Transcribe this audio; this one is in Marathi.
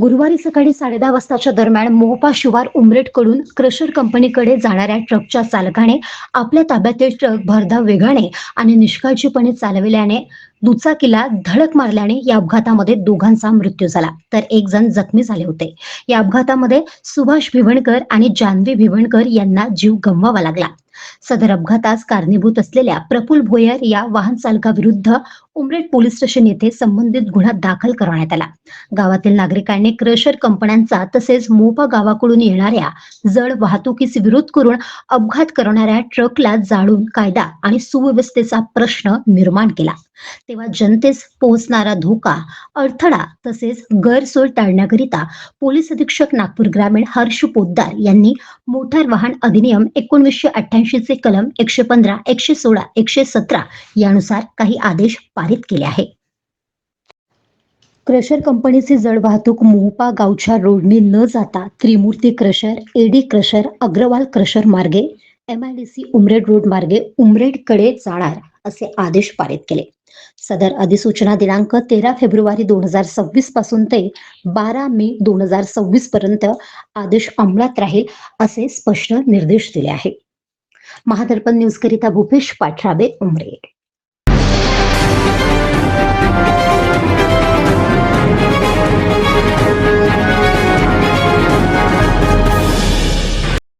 गुरुवारी सकाळी साडेदहा वाजताच्या दरम्यान मोहपा शिवार उमरेटकडून क्रशर कंपनीकडे जाणाऱ्या ट्रकच्या चालकाने आपल्या ताब्यातील ट्रक भरधाव वेगाने आणि निष्काळजीपणे चालविल्याने दुचाकीला धडक मारल्याने या अपघातामध्ये दोघांचा मृत्यू झाला. तर एक जण जखमी झाले होते. या अपघातामध्ये सुभाष भिवणकर आणि जान्हवी भिवणकर यांना जीव गमवावा लागला. सदर अपघातास कारणीभूत असलेल्या प्रफुल भोयर या वाहन चालकाविरुद्ध उमरेड पोलीस स्टेशन येथे संबंधित गुन्हा दाखल करण्यात आला. गावातील नागरिकांनी क्रशर कंपन्यांचा तसेच मोपा गावाकडून येणाऱ्या जड वाहतुकीस विरोध करून अपघात करणाऱ्या ट्रकला जाळून कायदा आणि सुव्यवस्थेचा प्रश्न निर्माण केला. तेव्हा जनतेस पोहोचणारा धोका अडथळा तसेच गैरसोय टाळण्याकरिता पोलीस अधीक्षक नागपूर ग्रामीण हर्ष पोद्दार यांनी मोटार वाहन अधिनियम एकोणवीसशे अठ्ठ्याऐंशी चे कलम एकशे पंधरा एकशे सोळा एकशे सतरा यानुसार काही आदेश पारित केले आहे क्रशर कंपनीचे जड वाहतूक मोहपा गावच्या रोडने न जाता Trimurti crusher A D crusher Agrawal crusher मार्गे M I D C Umred road मार्गे उमरेडकडे जाणार असे आदेश पारित केले. सदर अधिसूचना दिनांक तेरा फेब्रुवारी दोन हजार सव्वीसपासून ते बारा मे दोन हजार सव्वीस पर्यंत आदेश अंमलात राहील असे स्पष्ट निर्देश दिले आहे. महादर्पण न्यूज करिता भूपेश पाठराबे उमरेड.